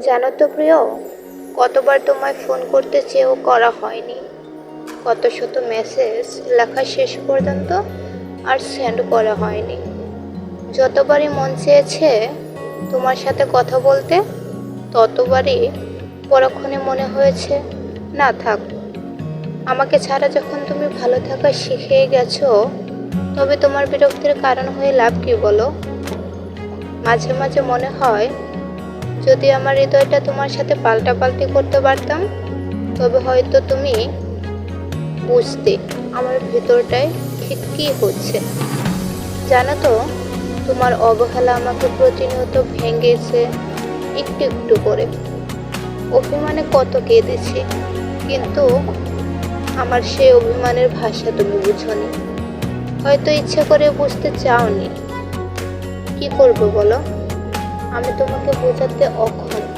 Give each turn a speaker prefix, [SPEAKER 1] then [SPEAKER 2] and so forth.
[SPEAKER 1] জানো তো প্রিয়, কতবার তোমায় ফোন করতে চেয়েও করা হয়নি। কত শত মেসেজ লেখা শেষ পর্যন্ত আর সেন্ড করা হয়নি। যতবারই মন চেয়েছে তোমার সাথে কথা বলতে, ততবারই পরক্ষণে মনে হয়েছে, না, থাক। আমাকে ছাড়া যখন তুমি ভালো থাকা শিখে গেছো, তবে তোমার বিরক্তির কারণ হয়ে লাভ কি বলো? মাঝে মাঝে মনে হয় যদি আমার হৃদয়টা তোমার সাথে পাল্টাপাল্টি করতে পারতাম, তবে হয়তো তুমি বুঝতে আমার ভেতরটায় ঠিক কী হচ্ছে। জানো তো, তোমার অবহেলা আমাকে প্রতিনিয়ত ভেঙেছে, একটু একটু করে। অভিমানে কত কেঁদেছি, কিন্তু আমার সেই অভিমানের ভাষা তুমি বুঝনি। হয়তো ইচ্ছে করে বুঝতে চাওনি। কি করব বলো? আমি তোমাকে বোঝাতে অক্ষম।